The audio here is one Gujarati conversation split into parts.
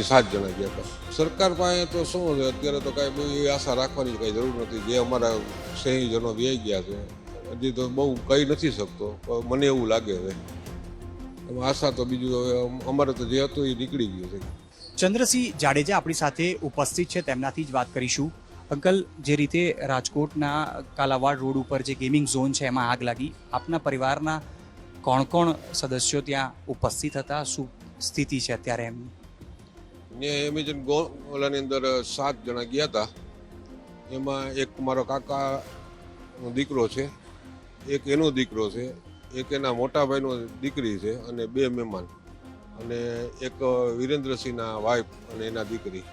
સાત જણા ગયા હતા. સરકાર પાસે તો શું છે અત્યારે તો કાંઈ બહુ એવી આશા રાખવાની કાંઈ જરૂર નથી. જે અમારા સ્નેહીજનો વ્યાઈ ગયા છે, હજી તો બહુ કહી નથી શકતો મને એવું લાગે છે. આશા તો બીજું હવે અમ- અમારે તો જે હતું એ નીકળી ગયું છે. ચંદ્રસિંહ જાડેજા આપણી સાથે ઉપસ્થિત છે, તેમનાથી જ વાત કરીશું. અંકલ, જે રીતે રાજકોટના કાલાવાડ રોડ ઉપર જે ગેમિંગ ઝોન છે, એમાં આગ લાગી. આપના પરિવારના કોણ કોણ સદસ્યો ત્યાં ઉપસ્થિત હતા? શું સ્થિતિ છે અત્યારે એમની? ને એમેઝોન ગો ઓલાની અંદર સાત જણા ગયા હતા એમાં એક મારો કાકાનો દીકરો છે એક એનો દીકરો છે એક એના મોટા ભાઈનો દીકરી છે અને બે મહેમાન. અને એક વિરેન્દ્રસિંહના વાઇફ અને એના દીકરી.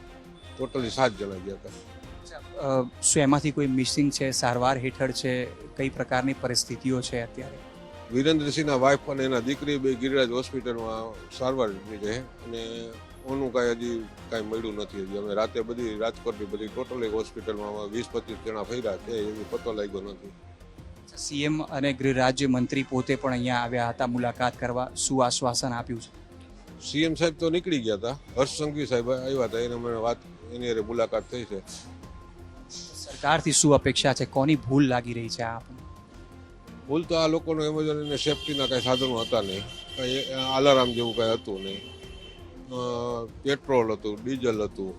ટોટલી સાત જણા ગયા હતા શું એમાંથી કોઈ મિસિંગ છે સારવાર હેઠળ છે કઈ પ્રકારની પરિસ્થિતિઓ છે અત્યારે? વિરેન્દ્રસિંહના વાઇફ અને એના દીકરી બે ગિરિરાજ હોસ્પિટલમાં સારવાર છે અને ઓનું કાંઈ હજી કાંઈ મળ્યું નથી હજી. અમે રાતે બધી રાજકોટની બધી ટોટલ એક હોસ્પિટલમાં વીસ પચીસ જણા ફર્યા છે એવી પતો લાગ્યો નથી. સીએમ અને ગૃહ રાજ્ય મંત્રી પોતે પણ અહીંયા આવ્યા હતા મુલાકાત કરવા. શું આશ્વાસન આપ્યું છે? સીએમ સાહેબ તો નીકળી ગયા હતા. હર્ષ સંઘવી સાહેબ આવ્યા હતા એને મને વાત એની અરે મુલાકાત થઈ છે. સરકારથી શું અપેક્ષા છે? કોની ભૂલ લાગી રહી છે આ ભૂલ તો આ લોકોનો એમેઝોન અને સેફટીના કાંઈ સાધનો હતા નહીં. કાંઈ અલારામ જેવું કાંઈ હતું નહીં. પેટ્રોલ હતું ડીઝલ હતું.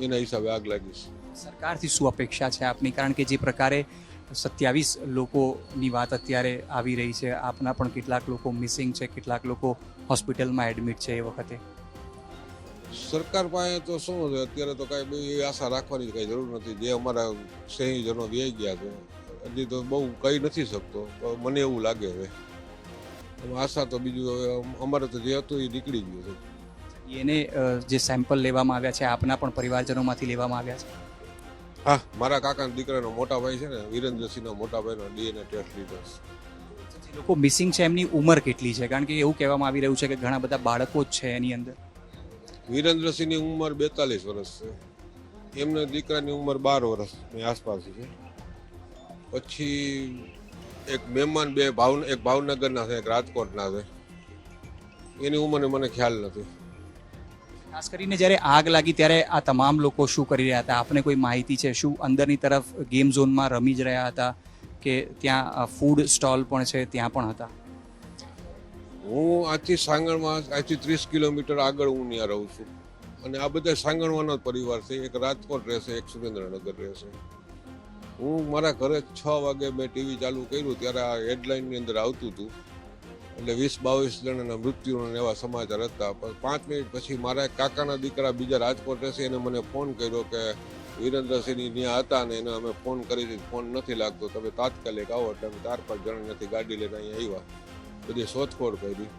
એના હિસાબે આગ લાગી છે. સરકારથી શું અપેક્ષા છે આપની? કારણ કે જે પ્રકારે સત્યાવીસ લોકોની વાત અત્યારે આવી રહી છે આપના પણ કેટલાક લોકો મિસિંગ છે કેટલાક લોકો હોસ્પિટલમાં એડમિટ છે એ વખતે? સરકાર પાસે તો શું છે અત્યારે તો કાંઈ બી આશા રાખવાની કાંઈ જરૂર નથી. જે અમારા સ્નેહીજનો વ્યાઈ ગયા છે હજી તો બહુ કહી નથી શકતો મને એવું લાગે છે એમાં આશા તો બીજું હવે અમારે તો જે હતું એ નીકળી ગયું છે. એને જે સેમ્પલ લેવામાં આવ્યા છે આપના પણ પરિવારજનોમાંથી લેવામાં આવ્યા છે? હા મારા કાકાના દીકરાનો મોટા ભાઈ છે ને વિરેન્દ્રસિંહનો મોટા ભાઈનો ડીએનએ ટેસ્ટ લીધો છે. લોકો મિસિંગ છે એમની ઉંમર કેટલી છે? કારણ કે એવું કહેવામાં આવી રહ્યું છે કે ઘણા બધા બાળકો જ છે એની અંદર. વિરેન્દ્રસિંહની ઉંમર બેતાલીસ વર્ષ છે. એમના દીકરાની ઉંમર બાર વર્ષની આસપાસ છે. પછી એક મહેમાન બે ભાવ એક ભાવનગરના છે એક રાજકોટના છે. એની ઉંમરને મને ખ્યાલ નથી. ખાસ કરીને જ્યારે આગ લાગી ત્યારે આ તમામ લોકો શું કરી રહ્યા હતા? આપને કોઈ માહિતી છે શું અંદરની તરફ ગેમ ઝોનમાં રમી જ રહ્યા હતા કે ત્યાં ફૂડ સ્ટોલ પણ છે ત્યાં પણ હતા? હું આજથી સાંગણમાં આજથી ત્રીસ કિલોમીટર આગળ હું ત્યાં રહું છું. અને આ બધા સાંગણવાનો જ પરિવાર છે. એક રાજકોટ રહેશે એક સુરેન્દ્રનગર રહેશે. હું મારા ઘરે છ વાગે મેં ટીવી ચાલુ કર્યું, ત્યારે આ હેડલાઇનની અંદર આવતું હતું. એટલે વીસ બાવીસ જણાના મૃત્યુના એવા સમાચાર હતા. પણ પાંચ મિનિટ પછી મારા કાકાના દીકરા બીજા રાજકોટ રહેશે, એને મને ફોન કર્યો કે વિરેન્દ્રસિંહની ત્યાં હતા ને એને અમે ફોન કરી ફોન નથી લાગતો. તમે તાત્કાલિક આવો એટલે અમે ચાર પાંચ જણા નથી ગાડી લઈને અહીંયા આવ્યા. બધી શોધખોળ કરી.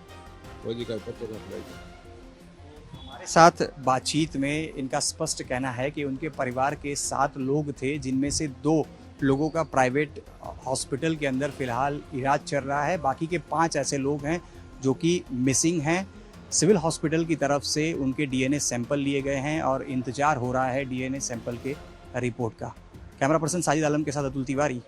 હજી કાંઈ પતો નથી લાગ્યું. साथ बातचीत में इनका स्पष्ट कहना है कि उनके परिवार के सात लोग थे, जिनमें से दो लोगों का प्राइवेट हॉस्पिटल के अंदर फ़िलहाल इलाज चल रहा है। बाकी के पाँच ऐसे लोग हैं जो कि मिसिंग हैं। सिविल हॉस्पिटल की तरफ़ से उनके डीएनए सैंपल लिए गए हैं और इंतज़ार हो रहा है डीएनए सैंपल के रिपोर्ट का। कैमरा पर्सन साजिद आलम के साथ अतुल तिवारी।